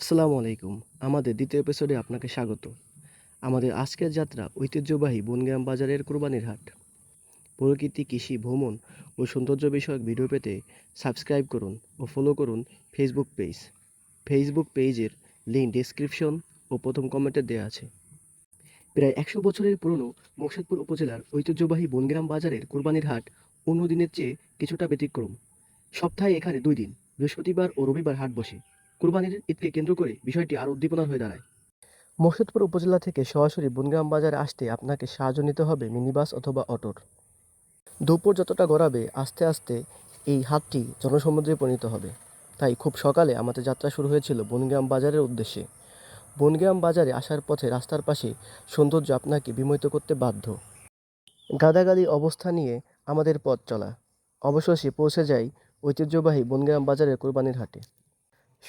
আসসালামু আলাইকুম। আমাদের দ্বিতীয় এপিসোডে আপনাকে স্বাগত। আমাদের আজকের যাত্রা ঐতিহ্যবাহী বনগ্রাম বাজারের কোরবানির হাট। প্রকৃতি, কৃষি, ভ্রমণ ও সৌন্দর্য বিষয়ক ভিডিও পেতে সাবস্ক্রাইব করুন ও ফলো করুন ফেসবুক পেজ ফেসবুক পেজের লিঙ্ক ডেসক্রিপশন ও প্রথম কমেন্টে দেওয়া আছে। প্রায় একশো বছরের পুরনো মোকশেদপুর উপজেলার ঐতিহ্যবাহী বনগ্রাম বাজারের কোরবানির হাট অন্য দিনের চেয়ে কিছুটা ব্যতিক্রম। সপ্তাহে এখানে দুই দিন, বৃহস্পতিবার ও রবিবার হাট বসে। কুরবানির ঈদকে কেন্দ্র করে বিষয়টি আরও উদ্দীপনার হয়ে দাঁড়ায়। মোর্শেদপুর উপজেলা থেকে সরাসরি বনগ্রাম বাজারে আসতে আপনাকে সাহায্য নিতে হবে মিনিবাস অথবা অটোর। দুপুর যতটা গড়াবে, আস্তে আস্তে এই হাটটি জনসমুদ্রে পরিণত হবে। তাই খুব সকালে আমাদের যাত্রা শুরু হয়েছিল বনগ্রাম বাজারের উদ্দেশ্যে। বনগ্রাম বাজারে আসার পথে রাস্তার পাশে সৌন্দর্য আপনাকে বিমোহিত করতে বাধ্য। গাদাগাদি অবস্থা নিয়ে আমাদের পথ চলা। অবশেষে পৌঁছে যাই ঐতিহ্যবাহী বনগ্রাম বাজারের কোরবানির হাটে।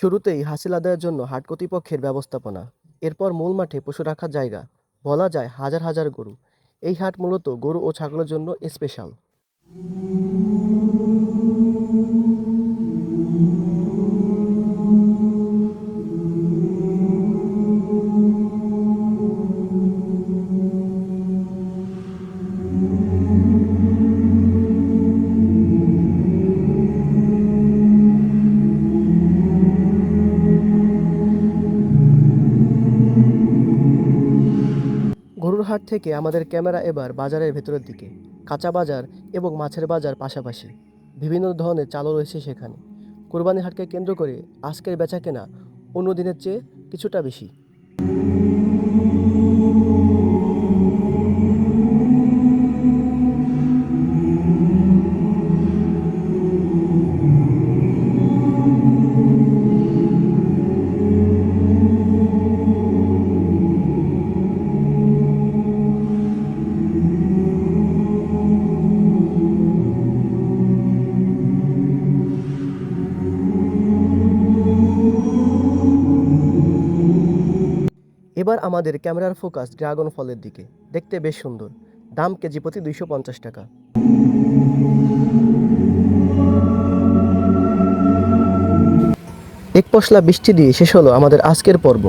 শুরুতেই হাসিল আদায়ের জন্য হাট কর্তৃপক্ষের ব্যবস্থাপনা। এরপর মূল মাঠে পশু রাখার জায়গা। বলা যায় হাজার হাজার গরু। এই হাট মূলত গরু ও ছাগলের জন্য স্পেশাল হাট থেকে আমাদের ক্যামেরা এবার বাজারের ভেতরের দিকে, কাঁচা বাজার এবং মাছের বাজার পাশাপাশি। বিভিন্ন ধরনের চালও রয়েছে সেখানে। কোরবানি হাটকে কেন্দ্র করে আজকের বেচা কেনা অন্য দিনের চেয়ে কিছুটা বেশি। এবার আমাদের ক্যামেরার ফোকাস ড্রাগন ফলের দিকে। দেখতে বেশ সুন্দর। দাম কেজি প্রতি দুইশো পঞ্চাশ টাকা। এক পশলা বৃষ্টি দিয়ে শেষ হলো আমাদের আজকের পর্ব।